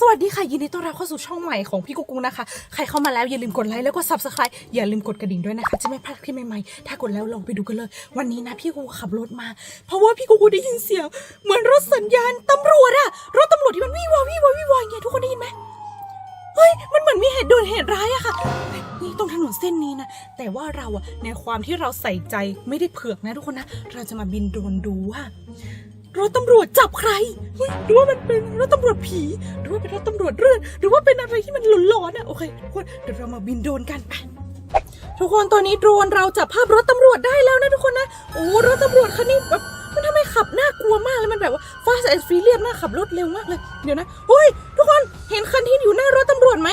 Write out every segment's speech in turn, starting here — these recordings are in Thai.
สวัสดีค่ะ ยินดีต้อนรับเข้าสู่ช่องใหม่ของพี่กุ๊กกุ๊กนะคะ ใครเข้ามาแล้วอย่าลืมกดไลค์แล้วก็ subscribe อย่าลืมกดกระดิ่งด้วยนะคะ จะไม่พลาดคลิปใหม่ๆ ถ้ากดแล้วลองไปดูกันเลย วันนี้นะพี่กุ๊กขับรถมา เพราะว่าพี่กุ๊กได้ยินเสียง เหมือนรถสัญญาณตำรวจอะรถตำรวจที่มันวิ่งวาวิ่งวาวิ่งวาอย่างเงี้ยทุกคนได้ยินไหมเฮ้ยมันเหมือนมีเหตุด่วนเหตุร้ายอะค่ะ นี่ตรงถนนเส้นนี้นะ แต่ว่าเราอะในความที่เราใส่ใจไม่ได้เผือกนะทุกคนนะ เราจะมาบินโดรนดูว่า รถตำรวจจับใครเฮ้ยหรือว่ามันเป็นรถตำรวจผี หรือว่าเป็นรถตำรวจเรื่อนหรือว่าเป็นอะไรที่มันหลอนๆอะโอเคทุกคนเดี๋ยวเรามาบินโดรนกันไปทุกคนตอนนี้โดรนเราจับภาพรถตำรวจได้แล้วนะทุกคนนะ โอ้รถตำรวจคันนี้แบบมันทำไมขับน่ากลัวมากเลยมันแบบว่าฟาสแอนด์ฟรีเลียนมาขับรถเร็วมากเลย เดี๋ยวนะเฮ้ยทุกคนเห็นคันที่อยู่หน้ารถตำรวจไหม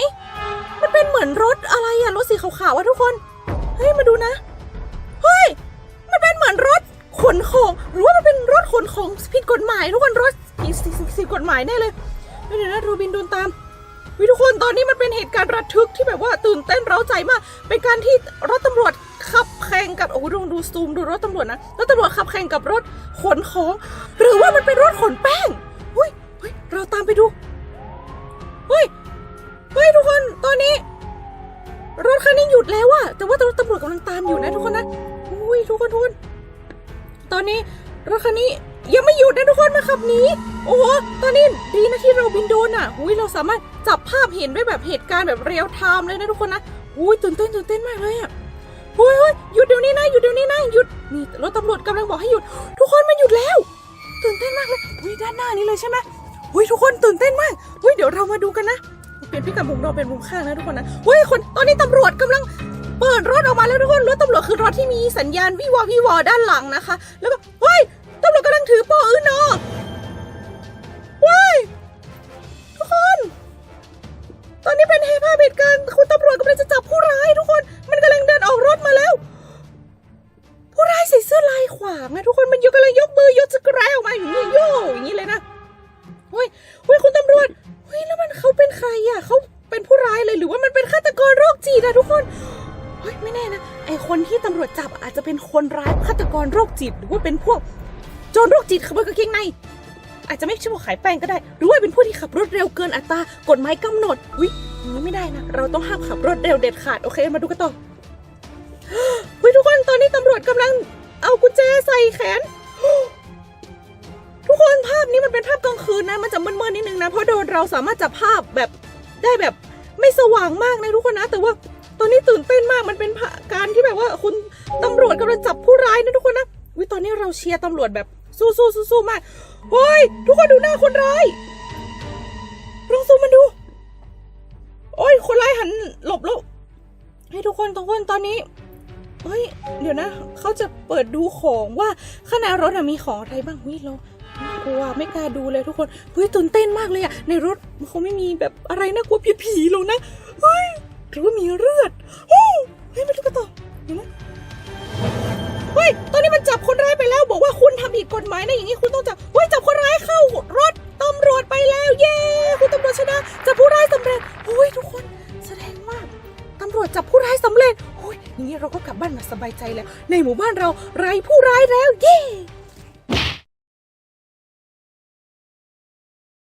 มันเป็นเหมือนรถอะไรอะรถสีขาวๆอะทุกคน เฮ้ยมาดูนะ เฮ้ย มันเป็นเหมือนรถขนของ หรือว่ามันเป็น รถขนของผิดกฎหมายทุกคนรถผิดผิกฎหมายแน่เลยเดี๋ยวนะโรบินโดนตามวิทุกคนตอนนี้มันเป็นเหตุการณ์ระทึกที่แบบว่าตื่นเต้นเร้าใจมาก เป็นการที่รถตำรวจขับแข่งกับโอ้โหดูดูซูมดูรถตำรวจนะรถตำรวจขับแข่งกับรถขนของ หรือว่ามันเป็นรถขนแป้งเฮ้ยเฮ้ยเราตามไปดูเฮ้ยเฮ้ยทุกคนตอนนี้ รถคันนี้หยุดแล้วอะแต่ว่ารถตำรวจกำลังตามอยู่นะทุกคนนะอุ้ยทุกคนทุกคนตอนนี้รถคันนี้ ยังไม่หยุดนะทุกคนมาขับหนีโอ้โหตอนนี้ดีนะที่เราบินโดนอะอุ้ยเราสามารถจับภาพเห็นได้แบบเหตุการณ์แบบเรียลไทม์เลยนะทุกคนนะอุ้ยตื่นเต้นตื่นเต้นมากเลยอะเฮ้ยเฮ้ยหยุดเดี๋ยวนี้นะหยุดเดี๋ยวนี้นะหยุดนี่รถตำรวจกำลังบอกให้หยุด ทุกคนมันหยุดแล้ว ตื่นเต้นมากเลยอุ้ยด้านหน้านี้เลยใช่ไหมอุ้ยทุกคนตื่นเต้นมากอุ้ยเดี๋ยวเรามาดูกันนะเปลี่ยนพิกัดมุมเราเป็นมุมข้างนะทุกคนนะเฮ้ยคนตอนนี้ตำรวจกำลังเปิดรถออกมาแล้วทุกคนรถตำรวจคือรถที่มีสัญญาณวิวอวิวอด้านหลังนะคะ แล้วก็ ตำรวจกำลังถือปอื่นนาะเฮ้ยทุกคน ตอนนี้เป็นเหตุภาพเหตุการณ์คุณตำรวจกำลังจะจับผู้ร้ายทุกคน มันกำลังเดินออกรถมาแล้ว ผู้ร้ายใส่เสื้อลายขวางนะทุกคน มันยกกำลังยกมือยกสกรายออกมาอย่างนี้โย่อย่างนี้เลยนะเฮ้ยเฮ้ยคุณตำรวจเฮ้ยแล้วมันเขาเป็นใครอะเขาเป็นผู้ร้ายเลยหรือว่ามันเป็นฆาตกรโรคจิตอะทุกคนเฮ้ยไม่แน่นะไอคนที่ตำรวจจับอาจจะเป็นคนร้ายฆาตกรโรคจิต หรือว่าเป็นพวก โจรโรคจิตขโมยกางเกงใน อาจจะไม่ใช่พวกขายแป้งก็ได้ หรือว่าเป็นผู้ที่ขับรถเร็วเกินอัตรากฎหมายกำหนดวิอย่างนี้ไม่ได้นะ เราต้องห้ามขับรถเร็วเด็ดขาด โอเค มาดูกันต่อเฮ้ยทุกคน ตอนนี้ตำรวจกำลังเอากุญแจใส่แขน ทุกคนภาพนี้มันเป็นภาพกลางคืนนะ มันจะมืดๆนิดนึงนะ เพราะโดนเราสามารถจับภาพแบบได้แบบไม่สว่างมากนะทุกคนนะ แต่ว่าตอนนี้ตื่นเต้นมาก มันเป็นการที่แบบว่าคุณตำรวจกำลังจับผู้ร้ายนะทุกคนนะ วิตอนนี้เราเชียร์ตำรวจแบบสู้สู้สู้สู้มากเฮ้ย ทุกคนดูหน้าคนร้ายลองซูมมันดู โอ้ย คนร้ายหันหลบแล้วให้ทุกคนทุกคนตอนนี้เฮ้ย เดี๋ยวนะ เขาจะเปิดดูของว่าข้างในรถมีของอะไรบ้างวิเรากลัวไม่กล้าดูเลยทุกคนเฮ้ยตื่นเต้นมากเลยอะในรถมันคงไม่มีแบบอะไรน่ากลัวผีๆหรอกนะเฮ้ยหรือว่ามีเลือดโอ้เฮ้ยมาดูกันต่อเห็นไหมเฮ้ยต กฎหมายนะอย่างนี้คุณต้องจับเฮ้ยจับคนร้ายเข้ารถตำรวจไปแล้วเย้คุณตำรวจชนะจับผู้ร้ายสำเร็จเฮ้ยทุกคนแสดงว่าตำรวจจับผู้ร้ายสำเร็จโอ้ยอย่างนี้เราก็กลับบ้านมาสบายใจแล้ว ในหมู่บ้านเราไร้ผู้ร้ายแล้วเย้